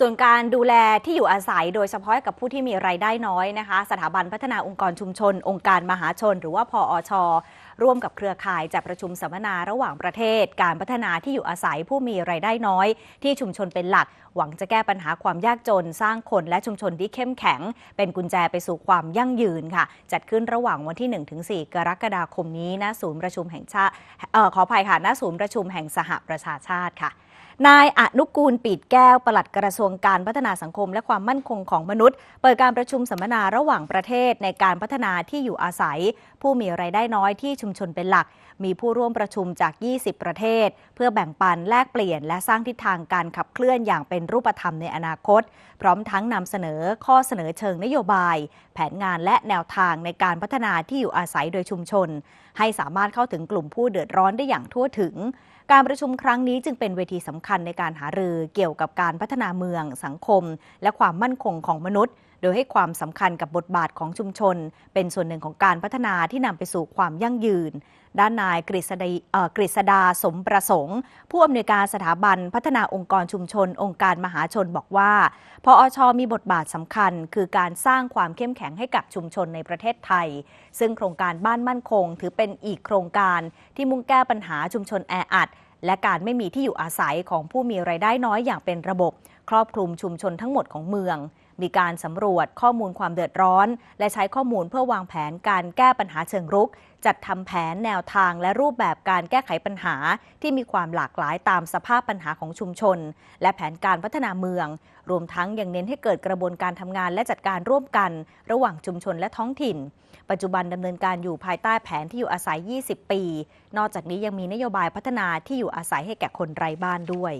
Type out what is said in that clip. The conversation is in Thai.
ส่วนการดูแลที่อยู่อาศัยโดยเฉพาะกับผู้ที่มีไรายได้น้อยนะคะ สถาบันพัฒนาองค์กรชุมชน องค์การมหาชน หรือว่าพออช ร่วมกับเครือข่ายจัดประชุมสัมมนาระหว่างประเทศ การพัฒนาที่อยู่อาศัยผู้มีไรายได้น้อย ที่ชุมชนเป็นหลัก หวังจะแก้ปัญหาความยากจน สร้างคนและชุมชนที่เข้มแข็ง เป็นกุญแจไปสู่ความยั่งยืนค่ะ จัดขึ้นระหว่างวันที่ 1-4 กรกฎาคมนี้ณศูนย์ประชุมแห่งชาติขออภัยค่ะณศูนย์ประชุมแห่งสหประชาชาติค่ะ นายอนุกูลปีดแก้วปลัดกระทรวงการพัฒนาสังคม และความมั่นคงของมนุษย์ เปิดการประชุมสัมมนาระหว่างประเทศในการพัฒนาที่อยู่อาศัย ผู้มีไรายได้น้อยที่ชุมชนเป็นหลัก มีผู้ร่วมประชุมจาก 20 ประเทศ เพื่อแบ่งปันแลกเปลี่ยน และสร้างทิศทางการขับเคลื่อนอย่างเป็นรูปธรรมในอนาคต พร้อมทั้งนำเสนอข้อเสนอเชิงนโยบาย แผนงานและแนวทางในการพัฒนาที่อยู่อาศัยโดยชุมชน ให้สามารถเข้าถึงกลุ่มผู้เดือดร้อนได้อย่างทั่วถึง การประชุมครั้งนี้จึงเป็นเวทีสำคัญในการหารือเกี่ยวกับการพัฒนาเมือง สังคม และความมั่นคงของมนุษย์ โดยให้ความสำคัญกับบทบาทของชุมชน เป็นส่วนหนึ่งของการพัฒนาที่นำไปสู่ความยั่งยืน ด้านนายกฤษดากฤษดาสมประสงค์ ผู้อำนวยการสถาบันพัฒนาองค์กรชุมชน องค์การมหาชนบอกว่า พออชมีบทบาทสำคัญ คือการสร้างความเข้มแข็งให้กับชุมชนในประเทศไทย ซึ่งโครงการบ้านมั่นคง ถือเป็นอีกโครงการที่มุ่งแก้ปัญหาชุมชนแออัด และการไม่มีที่อยู่อาศัยของผู้มีไรายได้น้อยอย่างเป็นระบบ ครอบคลุมชุมชนทั้งหมดของเมือง มีการสำรวจข้อมูลความเดือดร้อน และใช้ข้อมูลเพื่อวางแผนการแก้ปัญหาเชิงรุก จัดทำแผนแนวทางและรูปแบบการแก้ไขปัญหา ที่มีความหลากหลายตามสภาพปัญหาของชุมชน และแผนการพัฒนาเมือง รวมทั้งยังเน้นให้เกิดกระบวนการทำงานและจัดการร่วมกัน ระหว่างชุมชนและท้องถิ่น ปัจจุบันดำเนินการอยู่ภายใต้แผนที่อยู่อาศัย 20 ปี นอกจากนี้ยังมีนโยบายพัฒนาที่อยู่อาศัยให้แก่คนไร้บ้านด้วย